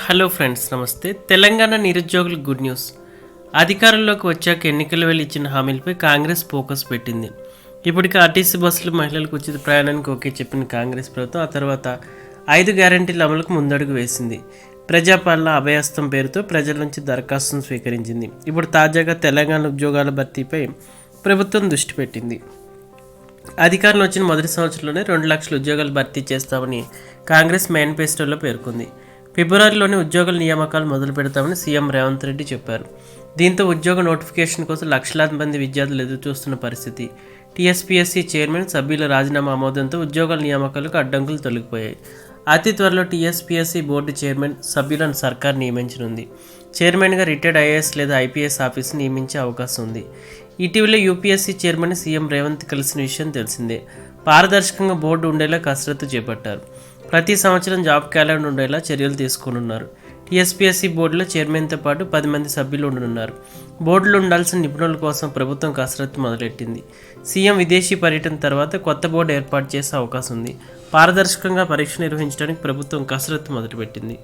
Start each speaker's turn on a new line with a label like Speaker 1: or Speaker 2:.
Speaker 1: Hello friends నమస్తే. తెలంగాణ నిరుద్యోగులకు good news. అధికారంలోకి వచ్చాక ఎన్నికల వేళ ఇచ్చిన హామీలపై కాంగ్రెస్ ఫోకస్ పెట్టింది. ఇప్పటికి ఆర్టీసీ బస్సులు మహిళలకు ఉచిత ప్రయాణానికి ఓకే చెప్పిన కాంగ్రెస్ ప్రభుత్వం ఆ తర్వాత ఐదు గ్యారంటీల అమలుకు ముందడుగు వేసింది. ప్రజాపాలన అభయస్థం పేరుతో ప్రజల నుంచి దరఖాస్తును స్వీకరించింది. ఇప్పుడు తాజాగా తెలంగాణ ఉద్యోగాల భర్తీపై ప్రభుత్వం దృష్టి పెట్టింది. అధికారంలో వచ్చిన మొదటి సంవత్సరంలోనే రెండు లక్షల ఉద్యోగాలు భర్తీ చేస్తామని కాంగ్రెస్ మేనిఫెస్టోలో పేర్కొంది. ఫిబ్రవరిలోనే ఉద్యోగుల నియామకాలు మొదలు పెడతామని సీఎం రేవంత్ రెడ్డి చెప్పారు. దీంతో ఉద్యోగ నోటిఫికేషన్ కోసం లక్షలాది మంది విద్యార్థులు ఎదురుచూస్తున్న పరిస్థితి. టీఎస్పీఎస్సీ చైర్మన్ సభ్యుల రాజీనామా ఆమోదంతో ఉద్యోగాల నియామకాలకు అడ్డంకులు తొలగిపోయాయి. అతి త్వరలో టీఎస్పీఎస్సీ బోర్డు చైర్మన్ సభ్యులను సర్కార్ నియమించనుంది. చైర్మన్గా రిటైర్డ్ ఐఏఎస్ లేదా ఐపీఎస్ ఆఫీస్ నియమించే అవకాశం ఉంది. ఇటీవల యూపీఎస్సీ చైర్మన్ సీఎం రేవంత్ కలిసిన విషయం తెలిసిందే. పారదర్శకంగా బోర్డు ఉండేలా కసరత్తు చేపట్టారు. ప్రతి సంవత్సరం జాబ్ క్యాలెండర్ ఉండేలా చర్యలు తీసుకోనున్నారు. టీఎస్పీఎస్సీ బోర్డులో చైర్మన్తో పాటు పది మంది సభ్యులు ఉండనున్నారు. బోర్డులో ఉండాల్సిన నిపుణుల కోసం ప్రభుత్వం కసరత్తు మొదలెట్టింది. సీఎం విదేశీ పర్యటన తర్వాత కొత్త బోర్డు ఏర్పాటు చేసే అవకాశం ఉంది. పారదర్శకంగా పరీక్ష నిర్వహించడానికి ప్రభుత్వం కసరత్తు మొదలుపెట్టింది.